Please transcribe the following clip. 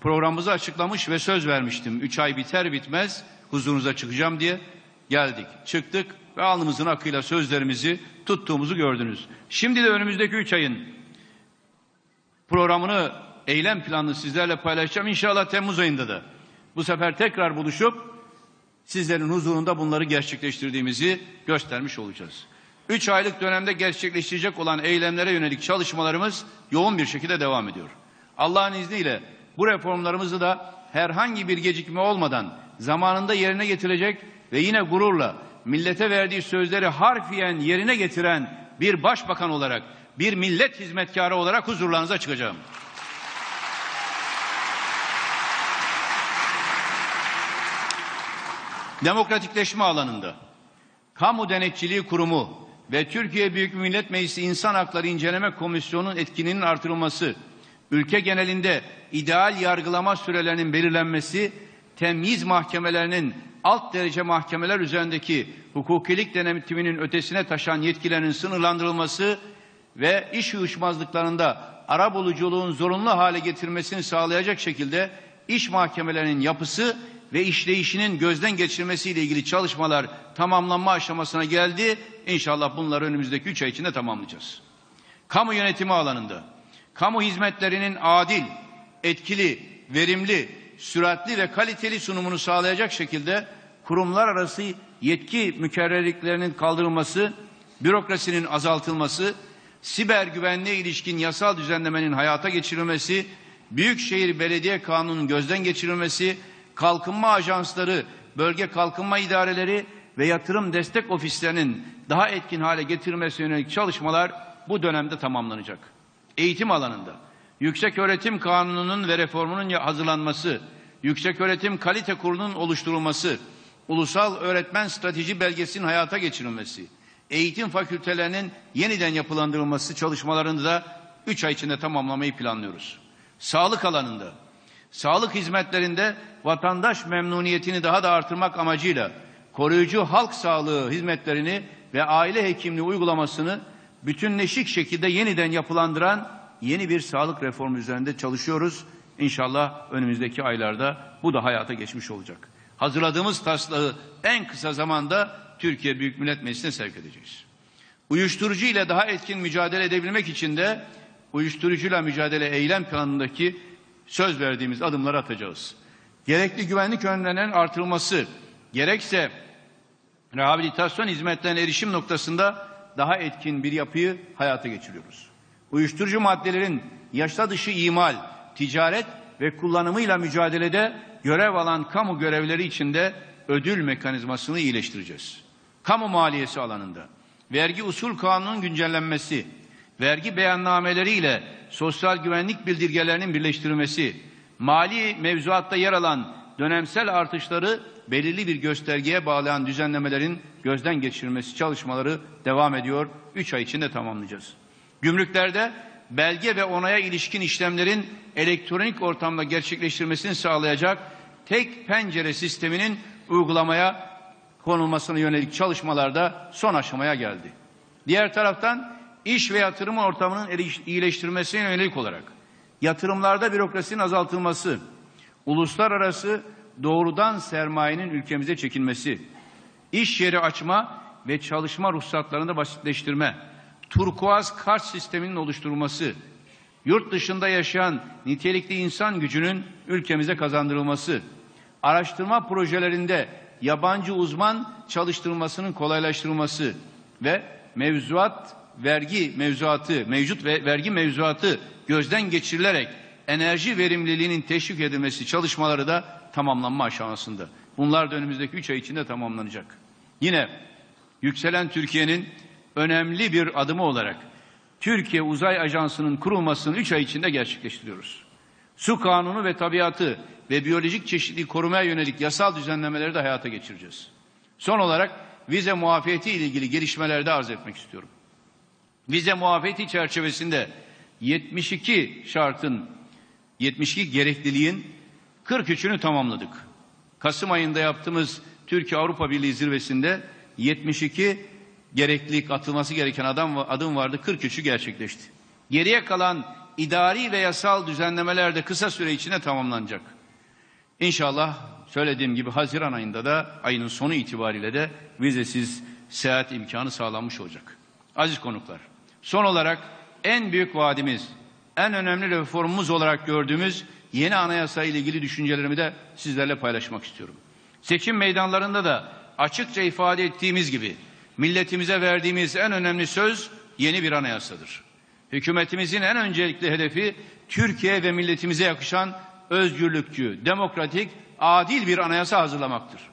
programımızı açıklamış ve söz vermiştim. Üç ay biter bitmez huzurunuza çıkacağım diye geldik. Çıktık ve alnımızın akıyla sözlerimizi tuttuğumuzu gördünüz. Şimdi de önümüzdeki üç ayın programını, eylem planını sizlerle paylaşacağım. İnşallah Temmuz ayında da bu sefer tekrar buluşup sizlerin huzurunda bunları gerçekleştirdiğimizi göstermiş olacağız. Üç aylık dönemde gerçekleştirecek olan eylemlere yönelik çalışmalarımız yoğun bir şekilde devam ediyor. Allah'ın izniyle bu reformlarımızı da herhangi bir gecikme olmadan zamanında yerine getirecek ve yine gururla millete verdiği sözleri harfiyen yerine getiren bir başbakan olarak, bir millet hizmetkarı olarak huzurlarınıza çıkacağım. Demokratikleşme alanında Kamu Denetçiliği Kurumu ve Türkiye Büyük Millet Meclisi İnsan Hakları İnceleme Komisyonu'nun etkinliğinin artırılması, ülke genelinde ideal yargılama sürelerinin belirlenmesi, temyiz mahkemelerinin alt derece mahkemeler üzerindeki hukukilik denetiminin ötesine taşan yetkilerinin sınırlandırılması ve iş uyuşmazlıklarında ara buluculuğun zorunlu hale getirmesini sağlayacak şekilde iş mahkemelerinin yapısı ve işleyişinin gözden geçirmesiyle ilgili çalışmalar tamamlanma aşamasına geldi. İnşallah bunları önümüzdeki üç ay içinde tamamlayacağız. Kamu yönetimi alanında kamu hizmetlerinin adil, etkili, verimli, süratli ve kaliteli sunumunu sağlayacak şekilde kurumlar arası yetki mükerrerliklerinin kaldırılması, bürokrasinin azaltılması, siber güvenliğe ilişkin yasal düzenlemenin hayata geçirilmesi, Büyükşehir Belediye Kanunu'nun gözden geçirilmesi, kalkınma ajansları, bölge kalkınma idareleri ve yatırım destek ofislerinin daha etkin hale getirilmesi yönelik çalışmalar bu dönemde tamamlanacak. Eğitim alanında Yüksek Öğretim Kanunu'nun ve reformunun hazırlanması, Yüksek Öğretim Kalite Kurulu'nun oluşturulması, Ulusal Öğretmen Strateji Belgesi'nin hayata geçirilmesi, eğitim fakültelerinin yeniden yapılandırılması çalışmalarını da 3 ay içinde tamamlamayı planlıyoruz. Sağlık alanında sağlık hizmetlerinde vatandaş memnuniyetini daha da artırmak amacıyla koruyucu halk sağlığı hizmetlerini ve aile hekimliği uygulamasını bütünleşik şekilde yeniden yapılandıran yeni bir sağlık reformu üzerinde çalışıyoruz. İnşallah önümüzdeki aylarda bu da hayata geçmiş olacak. Hazırladığımız taslağı en kısa zamanda Türkiye Büyük Millet Meclisi'ne sevk edeceğiz. Uyuşturucu ile daha etkin mücadele edebilmek için de uyuşturucuyla mücadele eylem planındaki söz verdiğimiz adımları atacağız. Gerekli güvenlik önlemlerinin artırılması, gerekse rehabilitasyon hizmetlerine erişim noktasında daha etkin bir yapıyı hayata geçiriyoruz. Uyuşturucu maddelerin yaşta dışı imal, ticaret ve kullanımıyla mücadelede görev alan kamu görevleri içinde ödül mekanizmasını iyileştireceğiz. Kamu maliyesi alanında vergi usul kanunun güncellenmesi, vergi beyannameleriyle sosyal güvenlik bildirgelerinin birleştirilmesi, mali mevzuatta yer alan dönemsel artışları belirli bir göstergeye bağlayan düzenlemelerin gözden geçirilmesi çalışmaları devam ediyor. Üç ay içinde tamamlayacağız. Gümrüklerde belge ve onaya ilişkin işlemlerin elektronik ortamda gerçekleştirmesini sağlayacak tek pencere sisteminin uygulamaya konulmasına yönelik çalışmalarda son aşamaya geldi. Diğer taraftan iş ve yatırım ortamının iyileştirilmesine yönelik olarak yatırımlarda bürokrasinin azaltılması, uluslararası doğrudan sermayenin ülkemize çekilmesi, iş yeri açma ve çalışma ruhsatlarını basitleştirme, turkuaz kart sisteminin oluşturulması, yurt dışında yaşayan nitelikli insan gücünün ülkemize kazandırılması, araştırma projelerinde yabancı uzman çalıştırılmasının kolaylaştırılması ve mevzuat vergi mevzuatı, mevcut ve vergi mevzuatı gözden geçirilerek enerji verimliliğinin teşvik edilmesi çalışmaları da tamamlanma aşamasında. Bunlar da önümüzdeki üç ay içinde tamamlanacak. Yine yükselen Türkiye'nin önemli bir adımı olarak Türkiye Uzay Ajansı'nın kurulmasını üç ay içinde gerçekleştiriyoruz. Su kanunu ve tabiatı ve biyolojik çeşitliliği korumaya yönelik yasal düzenlemeleri de hayata geçireceğiz. Son olarak vize muafiyeti ile ilgili gelişmeleri de arz etmek istiyorum. Vize muafiyeti çerçevesinde 72 şartın 72 gerekliliğin 43'ünü tamamladık. Kasım ayında yaptığımız Türkiye Avrupa Birliği zirvesinde 72 gereklilik atılması gereken adam adım vardı 43'ü gerçekleşti. Geriye kalan idari ve yasal düzenlemeler de kısa süre içinde tamamlanacak. İnşallah söylediğim gibi Haziran ayında da ayının sonu itibariyle de vizesiz seyahat imkanı sağlanmış olacak. Aziz konuklar, son olarak en büyük vaadimiz, en önemli reformumuz olarak gördüğümüz yeni anayasa ile ilgili düşüncelerimi de sizlerle paylaşmak istiyorum. Seçim meydanlarında da açıkça ifade ettiğimiz gibi milletimize verdiğimiz en önemli söz yeni bir anayasadır. Hükümetimizin en öncelikli hedefi Türkiye ve milletimize yakışan özgürlükçü, demokratik, adil bir anayasa hazırlamaktır.